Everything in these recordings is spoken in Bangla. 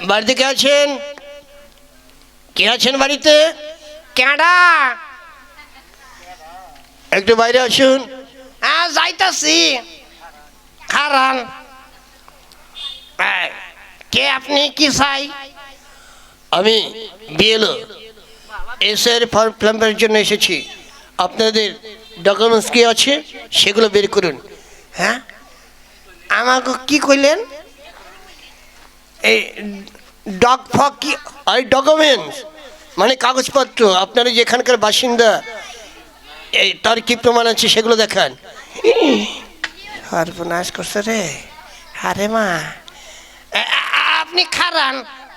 বাড়িতে কে আছেন? কে আছেন বাড়িতে? কেডা? একটু বাইরে আসুন। হ্যাঁ যাইতাছি। খারান কে আপনি? কি চাই? আমি বিএলও এসের ফর্ম ফিলামের জন্য এসেছি। আপনাদের ডকুমেন্টস কি আছে? সেগুলো বের করুন। হ্যাঁ? আমাকে কি কইলেন? এই ডগ ফগ কি? আর ডকুমেন্টস মানে কাগজপত্র আপনারা যেখানকার বাসিন্দা এই তার কি প্রমাণ আছে সেগুলো দেখান। সর্বনাশ করছে রে। আরে মা। আপনি খারান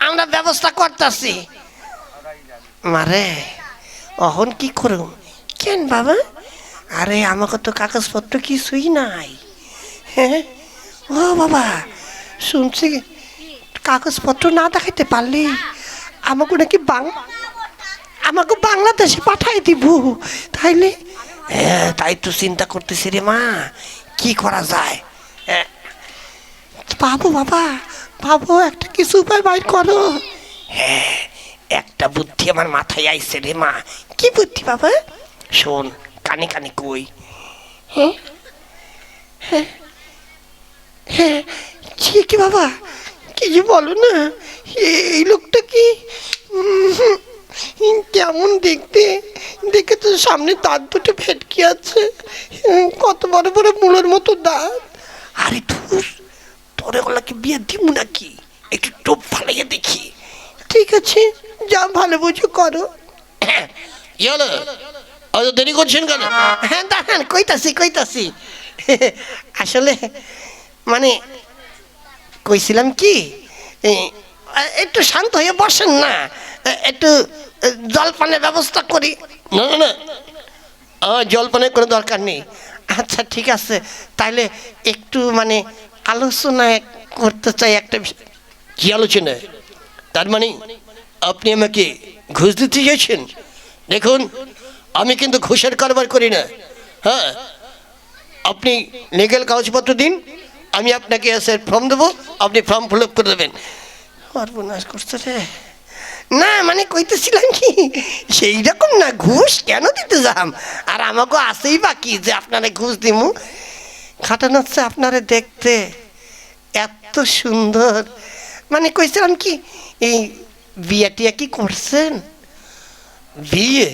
আমরা ব্যবস্থা করতেছি। মারে অহন কি করুম? কেন বাবা? আরে আমাকে তো কাগজপত্র কিছুই নাই। হ্যাঁ? ও বাবা শুনছি কাগজপত্র না দেখাইতে পারলি আমাকে নাকি বাং আমাকে বাংলাদেশে পাঠাই দিব। তাইলে? হ্যাঁ তাই তো চিন্তা করতেছি রে মা। কি করা যায়? হ্যাঁ, পাবো বাবা পাবো একটা কিছু উপায় বাইর করো। হ্যাঁ একটা বুদ্ধি আমার মাথায় আইছে রে মা। কি বুদ্ধি বাবা? শোন কানে কানে কই। হ্যাঁ হ্যাঁ হ্যাঁ কি বাবা। যে বলো না। এই লোকটা কি? কেমন দেখতে? দেখে তো সামনে দাঁত দুটো ভেটকি আছে। কত বড় বড় মূলের মতো দাঁত। আরে ধুস তোরে ওগুলা কি বিয়ে দিব নাকি? একটু টোপ ফালাইয়া দেখি। ঠিক আছে যা ভালো বুঝো করো। কি হলো অত দেরি করছেন কেন? হ্যাঁ দাঁড়ান কইতাছি কইতাছি। আসলে মানে কইছিলাম কি? একটু শান্ত হয়ে বসেন না। একটু জলপানের ব্যবস্থা করি। না না না। জলপানের কোনো দরকার নেই। আচ্ছা ঠিক আছে। তাইলে একটু মানে আলোচনা করতে চাই একটা কি আলোচনা? তার মানে আপনি আমাকে ঘুষ দিতে চাইছেন? দেখুন, আমি কিন্তু ঘুষের কারবার করি না। হ্যাঁ? আপনি লিগেল কাগজপত্র দিন। আমি আপনাকে এসে ফর্ম দেবো, আপনি ফর্ম ফিল আপ করে দেবেন। সর্বনাশ করছে রে। না মানে কইতেছিলাম কি, সেই রকম না, ঘুষ কেন দিতে যাম? আর আমাকে আসেই বাকি যে আপনারে ঘুষ দিমু। খাটানো হচ্ছে আপনারে দেখতে। এত সুন্দর। মানে কইছিলাম কি, এই বিয়ে টিয়া কি করছেন? বিয়ে?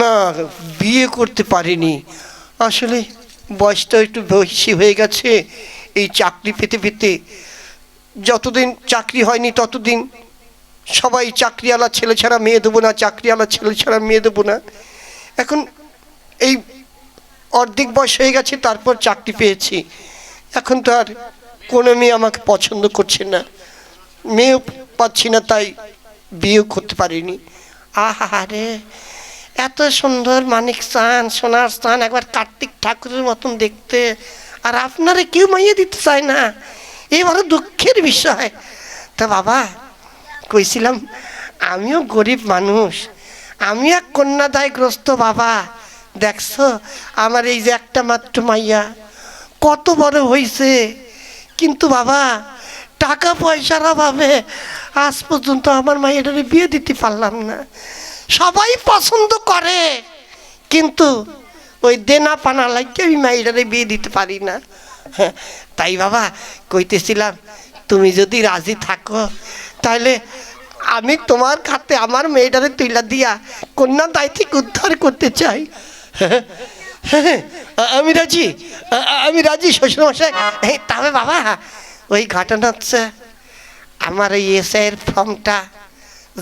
না, বিয়ে করতে পারিনি। আসলে বয়সটা একটু বেশি হয়ে গেছে, এই চাকরি পেতে পেতে যতদিন চাকরি হয়নি ততদিন সবাই চাকরিওয়ালা ছেলে ছাড়া মেয়ে দেবো না, চাকরিওয়ালা ছেলে ছাড়া মেয়ে দেবো না। এখন এই অর্ধেক বয়স হয়ে গেছে, তারপর চাকরি পেয়েছি। এখন তো আর কোনো মেয়ে আমাকে পছন্দ করছে না। মেয়েও পাচ্ছি না, তাই বিয়েও করতে পারিনি। আহারে এত সুন্দর মানিক চান সোনার চান একবার কার্তিক ঠাকুরের মতন দেখতে। আর আপনারে কেউ মাইয়ে দিতে চায় না। এ বড় দুঃখের বিষয়। তা বাবা, কইছিলাম, আমিও গরিব মানুষ। আমি এক কন্যাদায়গ্রস্ত বাবা। দেখছ, আমার এই যে একটা মাত্র মাইয়া। কত বড় হইছে। কিন্তু বাবা, টাকা পয়সার অভাবে আজ পর্যন্ত আমার মাইয়াটারে বিয়ে দিতে পারলাম না। সবাই পছন্দ করে। কিন্তু ওই দেনা পানা লাগে আমি মাইয়াটারে বিয়ে দিতে পারি না। হ্যাঁ, তাই বাবা কইতেছিলাম তুমি যদি রাজি থাকো তাহলে আমি তোমার খাতে আমার মেয়েটারে তুইলা দিয়া কন্যা দায় থেকে উদ্ধার করতে চাই। হ্যাঁ, আমি রাজি আমি রাজি শ্বশুরমশাই। তবে বাবা ওই ঘটনা হচ্ছে আমার এই এসআইয়ের ফর্মটা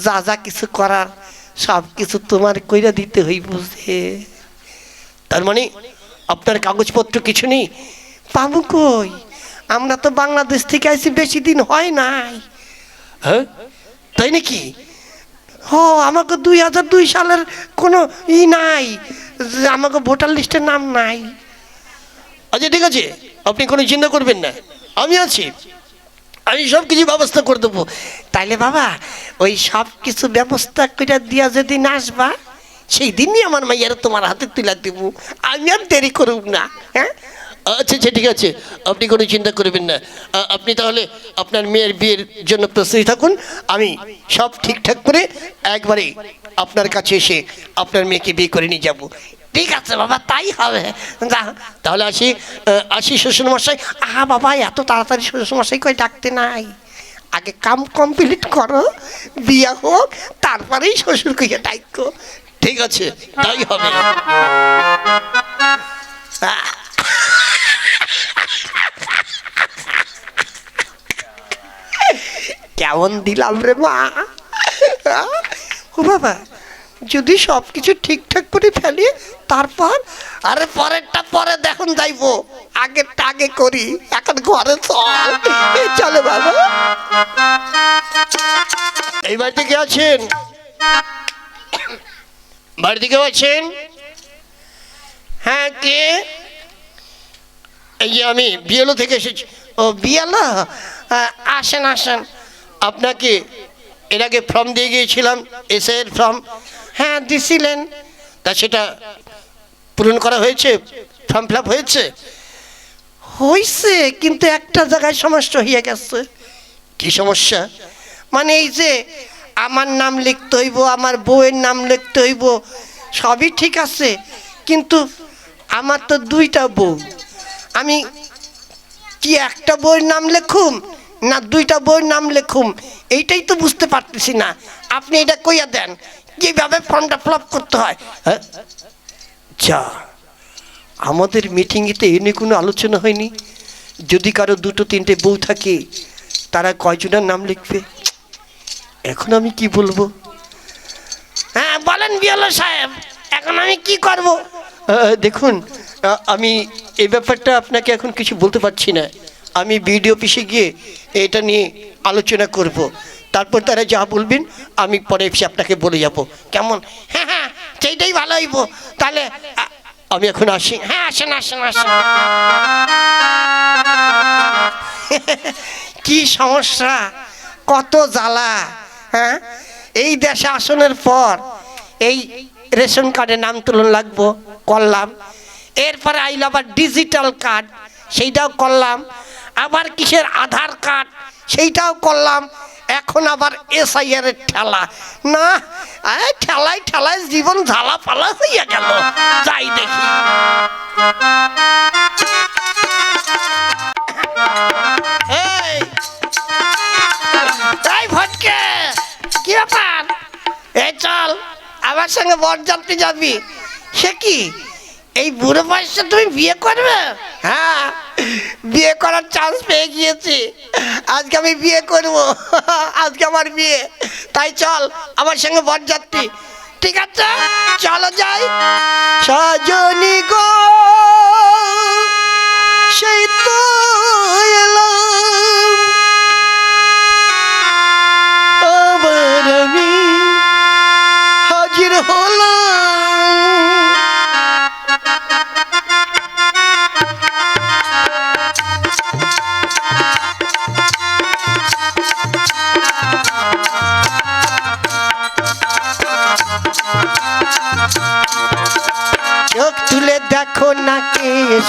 যা যা কিছু করার সব কিছু তোমার কইরা দিতে হইব যে। তার মানে আপনার কাগজপত্র কিছু নেই? পাবো কই? আমরা তো বাংলাদেশ থেকে আইছি, বেশি দিন হয় নাই। হ্যাঁ? তাই নাকি? হ আমাকে দুই হাজার দুই সালের কোনো ই নাই আমাকে ভোটার লিস্টের নাম নাই। আচ্ছা ঠিক আছে। আপনি কোনো চিন্তা করবেন না। আমি আছি। আমি সব কিছু ব্যবস্থা করে দেবো। তাইলে বাবা, ওই সব কিছু ব্যবস্থা করে দিয়া যেদিন আসবা, সেই দিনই আমার মাইয়ার তোমার হাতে তুলে দিব। আমি আর দেরি করব না হ্যাঁ? আচ্ছা আচ্ছা ঠিক আছে। আপনি কোনো চিন্তা করবেন না। আপনি তাহলে আপনার মেয়ের বিয়ের জন্য প্রস্তুতি থাকুন। আমি সব ঠিকঠাক করে একবারে আপনার কাছে এসে আপনার মেয়েকে বিয়ে করে নিয়ে যাব। ঠিক আছে, বাবা, তাই হবে। যা, তাহলে আসি আসি শ্বশুর মশাই আহা, বাবা, এত তাড়াতাড়ি শ্বশুরমশাই কই ডাকতে নাই। আগে কাম কমপ্লিট করো, বিয়া হোক, তারপরেই শ্বশুর কইয়া ডাইকো ঠিক আছে, তাই হবে। কেমন দিলাম রে মা? ও বাবা, যদি সব কিছু ঠিকঠাক করে ফেলি তারপর? আরে পরেরটা পরে দেখুন যাইবো। আগেরটা আগে করি এখন ঘরে চল চলে বাবা। এই বাড়িতে কে আছেন? বাড়িতে কেউ আছেন? হ্যাঁ কে? এই যে আমি বিয়েলো থেকে এসেছি। ও বিয়ালো? আসেন আসেন। আপনাকে এর আগে ফর্ম দিয়ে গিয়েছিলাম এসে এর ফর্ম। হ্যাঁ দিছিলেন। তা সেটা পূরণ করা হয়েছে ফর্ম ফিল আপ হয়েছে? হইছে কিন্তু একটা জায়গায় সমস্যা হয়ে গেছে। কি সমস্যা? মানে এই যে আমার নাম লিখতে হইব আমার বউয়ের নাম লিখতে হইব সবই ঠিক আছে কিন্তু আমার তো দুইটা বউ। আমি কি একটা বইয়ের নাম লেখুম না দুইটা বইয়ের নাম লেখুম? এইটাই তো বুঝতে পারতেছি না। আপনি এটা কইয়া দেন কীভাবে ফর্মটা ফিল করতে হয়? যা আমাদের মিটিংয়েতে এ নিয়ে কোনো আলোচনা হয়নি? যদি কারও দুটো তিনটে বউ থাকে তারা কয়জনের নাম লিখবে? এখন আমি কি বলব? হ্যাঁ বলেন বিয়লো সাহেব এখন আমি কি করব? দেখুন আমি এই ব্যাপারটা আপনাকে এখন কিছু বলতে পারছি না। আমি বিডিও অফিসে গিয়ে এটা নিয়ে আলোচনা করব। তারপর তারা যা বলবেন আমি পরে এসে আপনাকে বলে যাব। কেমন? হ্যাঁ হ্যাঁ সেইটাই ভালো হইব। তাহলে আমি এখন আসি। হ্যাঁ আসেন আসেন আসেন। কি সমস্যা? কত জ্বালা হ্যাঁ? এই দেশে আসনের পর এই রেশন কার্ডে নাম তুলন লাগবো, করলাম। এরপরে আইল আবার ডিজিটাল কার্ড, সেইটাও করলাম। আবার কিসের আধার কার্ড, সেইটাও করলাম। এখন আবার এসআইআর এর ঠেলা। না ঠেলায় ঠেলায় জীবন ঝালা ফালা হইয়া গেল। যাই দেখি। ভটকে, কি ব্যাপার? এই চল, আমার সঙ্গে বরযাত্রী যাবি। সে কি? এই বুড়ো বয়সে তুমি বিয়ে করবে? হ্যাঁ বিয়ে করার চান্স পেয়ে গিয়েছি। আজকে আমি বিয়ে করব। আজকে আমার বিয়ে। তাই চল, আমার সঙ্গে বরযাত্রী। ঠিক আছে? চলো যাই। সজনী গো, সেই তো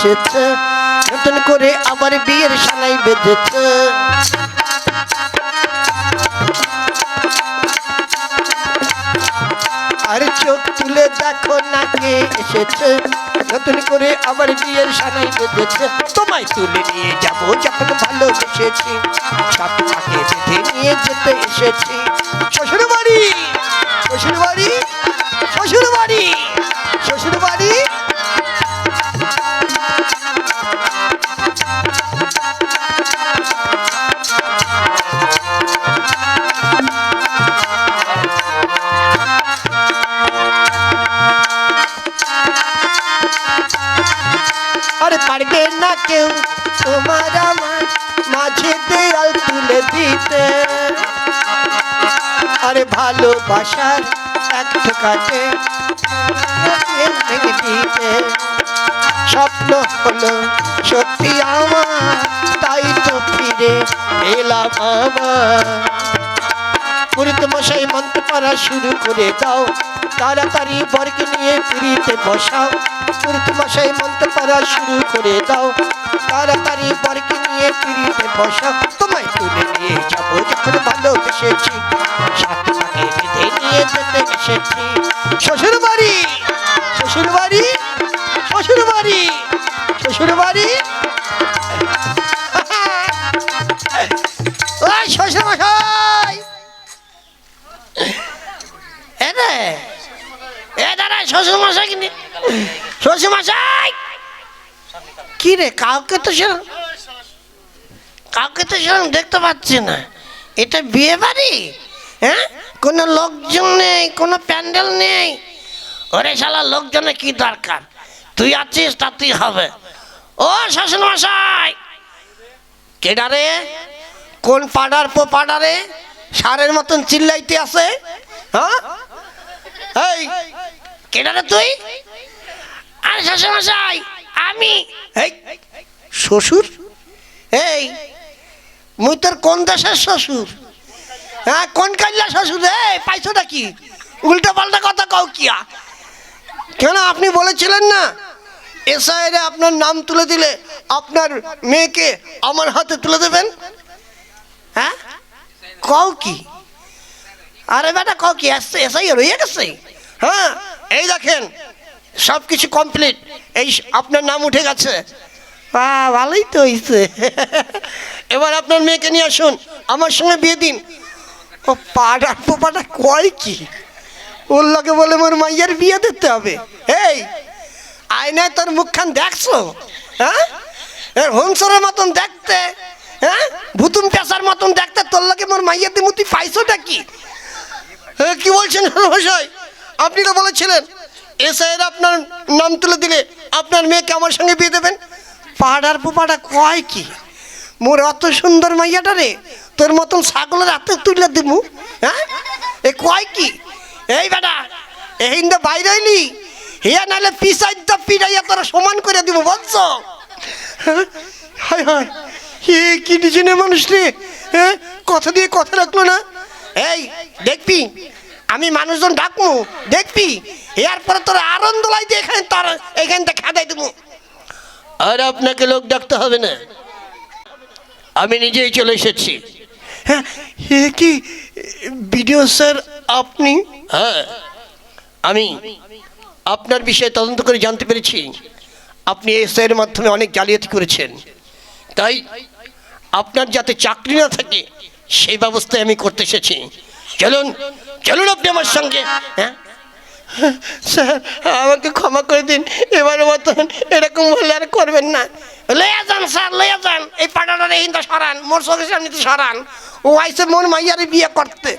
এসেছে। নতুন করে আবার বিয়ের সালাই বেঁধেছে। আর চোখ তুলে দেখো না কে এসেছে। নতুন করে আবার বিয়ের সানাই বেঁধেছে। তোমায় তুলে নিয়ে যাব যখন ভালোবেসেছি। সাথে তাকে বেঁধে নিয়ে যেতে এসেছি। শ্বশুর বাড়ি শ্বশুর বাড়ি তোমার আমার মাঝে দেয়াল তুলে দিতে। আরে ভালোবাসার এক কাছে দিতে। স্বপ্ন হলো সত্যি আমার, তাই তো ফিরে এলাম আমার পুরিত মশাই মন্ত্র পড়া শুরু করে তাড়াতাড়ি নিয়ে পিড়িতে বসাও। পুরিত মশাই মন্ত্র পড়া শুরু করে তাড়াতাড়ি নিয়ে পিড়িতে বসাও। তোমায় তুলে নিয়ে যাব যখন ভালোবেসেছি। সাথে নিয়ে যেতে এসেছি। শ্বশুর বাড়ি শ্বশুর বাড়ি শ্বশুর মশাই। কি রে, কাউকে তো সেরকম কাউকে তো সেরকম দেখতে পাচ্ছি না। এটা বিয়ে বাড়ি? হ্যাঁ? কোনো লোকজন নেই, কোনো প্যান্ডেল নেই। ওরে শালা লোকজনের কি দরকার? তুই আছিস তা তুই হবে। ও শ্বশুর মশাই। কেডারে কোন পাড়ার পো পাড়ারে সারের মতন চিল্লাইতে আছে হ্যাঁ? এই কেডারে তুই? আরে শ্বশুর মশাই, আমি। এই, শ্বশুর? এই, মুই তোর কোন দেশের শ্বশুর? হ্যাঁ কোন কাল্লা শ্বশুর এই পাইছোটা কি উল্টো পাল্টা কথা কও কিয়া? কেন আপনি বলেছিলেন না? এসআইরে আপনার নাম তুলে দিলে আপনার মেয়েকে আমার হাতে তুলে দেবেন? হ্যাঁ? কও কি? আরে বেটা, কও কি? এস- এসআই রয়ে গেছে? হ্যাঁ এই দেখেন সব কিছু কমপ্লিট এই আপনার নাম উঠে গেছে? বাহ ভালোই তো হয়েছে এবার আপনার মেয়েকে নিয়ে আসুন। আমার সঙ্গে বিয়ে দিন। ও পাড়া পোপাটা কয় কি? ওর লগে বলে মোর মাইয়ার বিয়ে দিতে হবে। এই আয়নায় তোর মুখখান দেখছ? হ্যাঁ? এর হংসরের মতন দেখতে। হ্যাঁ? ভুতুম পেশার মতন দেখতে। তোর লগে মোর মাইয়ার দিমুতি পাইছোটা কি? কি বলছেন মশাই আপনি তো বলেছিলেন এসআইয়ের আপনার নাম তুলে দিলে আপনার মেয়েকে আমার সঙ্গে বিয়ে দেবেন? পাড়ার পোপাটা কয় কি? মোর অত সুন্দর মাইয়াটা রে, তোর মতন ছাগলের হাতে তুলে দিমু হ্যাঁ? এ কয় কি? এই বেটা এই তো বাইরে হইলি, হিয়া নাহলে পিসাই তো পিড়াইয়া তোরা সমান করে দিব বুঝছ? হ্যাঁ? হায় হায় হে কি ডিজাইনের মানুষ রে হ্যাঁ? কথা দিয়ে কথা রাখল না। এই, দেখবি আমি মানুষজন ডাকমু দেখবি? এরপরে তোর আনন্দ লাইতে এখানে তোর এখানটা খাদাই দেবো। আর আপনাকে লোক ডাকতে হবে না। আমি নিজেই চলে এসেছি। হ্যাঁ কি ভিডিও স্যার আপনি? হ্যাঁ আমি আপনার বিষয়ে তদন্ত করে জানতে পেরেছি। আপনি এসআইয়ের মাধ্যমে অনেক জালিয়াতি করেছেন। তাই আপনার যাতে চাকরি না থাকে সেই ব্যবস্থায় আমি করতে এসেছি। চলুন চলুন আপনি আমার সঙ্গে হ্যাঁ? স্যার আমাকে ক্ষমা করে দিন। এবারের মতন এরকম হলে আর করবেন না। লইয়া যান স্যার লইয়া যান। এই পাটাটার এই সরান মোর চোখের সামনে তো সরান। ও আইসে মন মাইয়ারে বিয়ে করতে।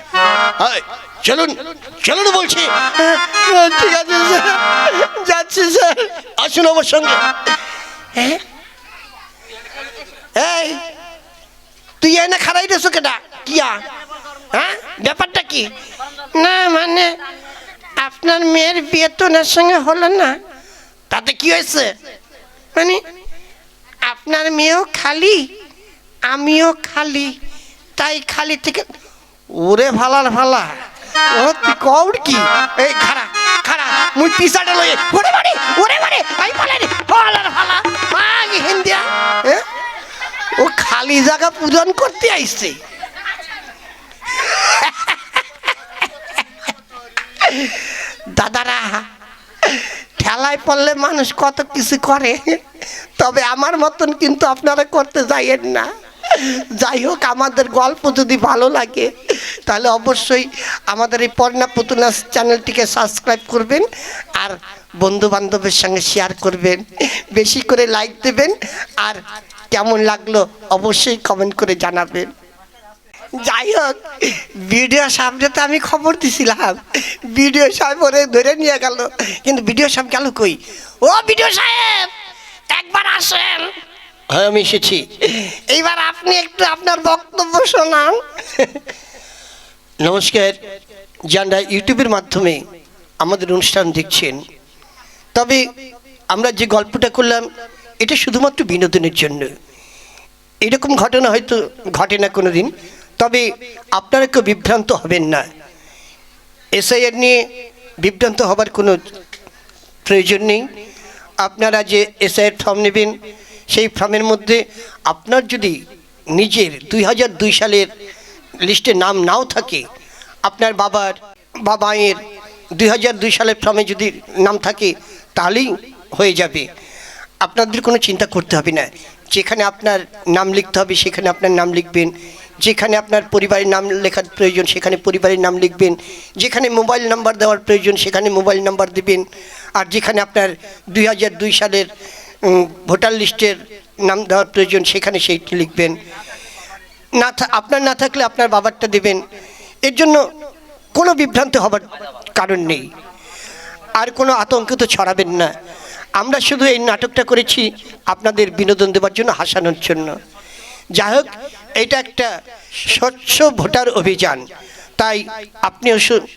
চলুন চলুন বলছি। হ্যাঁ, ঠিক আছে স্যার। যাচ্ছি স্যার। আসুন আমার সঙ্গে। হ্যাঁ? এই তুই এনে খারাই রেছো কেটা কিয়া? হ্যাঁ? ব্যাপারটা কি? না মানে আপনার মেয়ের বিয়ে তো ওনার সঙ্গে হলো না। তাতে কি হয়েছে? মানে আপনার মেয়েও খালি, আমিও খালি, তাই খালি থেকে ওরে ভালার ভালা। ও তুই কউর কি? এই খারা খারা মুই পিসাটা লয়ে ওরে বাড়ি ওরে বাড়ি, আই বলে রে। হলার হলা মাগি হিন্দিয়া ও খালি জায়গা পূজন করতে আইছে। দাদারা, ঠেলায় পড়লে মানুষ কত কিছু করে, তবে আমার মতন কিন্তু আপনারা করতে যাইয়েন না। যাই হোক, আমাদের গল্প যদি ভালো লাগে, তাহলে অবশ্যই আমাদের এই পর্ণা পুতুনাস চ্যানেলটিকে সাবস্ক্রাইব করবেন আর বন্ধু বান্ধবের সঙ্গে শেয়ার করবেন। বেশি করে লাইক দেবেন আর কেমন লাগল অবশ্যই কমেন্ট করে জানাবেন। যাই হোক ভিডিও সামনে তো আমি খবর দিছিলাম। ভিডিও সাহেব ওরে ধরে নিয়ে গেল। কিন্তু ভিডিও সাহেব গেল কই? ও বিডিও সাহেব একবার আসেন। হ্যাঁ আমি এসেছি। এইবার আপনি একটু আপনার বক্তব্য শোনান। নমস্কার। যারা ইউটিউবের মাধ্যমে আমাদের অনুষ্ঠান দেখছেন তবে আমরা যে গল্পটা করলাম এটা শুধুমাত্র বিনোদনের জন্য। এরকম ঘটনা হয়তো ঘটে না কোনো দিন তবে আপনারা কেউ বিভ্রান্ত হবেন না। এসআইআর নিয়ে বিভ্রান্ত হবার কোনো প্রয়োজন নেই। আপনারা যে এসআইআর ফর্ম নেবেন, সেই ফর্মের মধ্যে আপনার যদি নিজের দুই হাজার দুই সালের লিস্টে নাম নাও থাকে, আপনার বাবার বা মায়ের দুই হাজার দুই সালের ফর্মে যদি নাম থাকে, তাহলেই হয়ে যাবে। আপনাদের কোনো চিন্তা করতে হবে না। যেখানে আপনার নাম লিখতে হবে, সেখানে আপনার নাম লিখবেন। যেখানে আপনার পরিবারের নাম লেখার প্রয়োজন, সেখানে পরিবারের নাম লিখবেন। যেখানে মোবাইল নাম্বার দেওয়ার প্রয়োজন, সেখানে মোবাইল নাম্বার দেবেন। আর যেখানে আপনার দুই হাজার দুই সালের ভোটার লিস্টের নাম দেওয়ার প্রয়োজন, সেখানে সেইটি লিখবেন। না আপনার না থাকলে আপনার বাবারটা দেবেন। এর জন্য কোনো বিভ্রান্ত হবার কারণ নেই। আর কোনো আতঙ্ক তো ছড়াবেন না। আমরা শুধু এই নাটকটা করেছি আপনাদের বিনোদন দেওয়ার জন্য, হাসানোর জন্য। যাই হোক, এটা একটা স্বচ্ছ ভোটার অভিযান। তাই আপনি আসুন,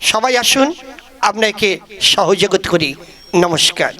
সবাই আসুন, আপনাকে সহযোগিত করি। নমস্কার।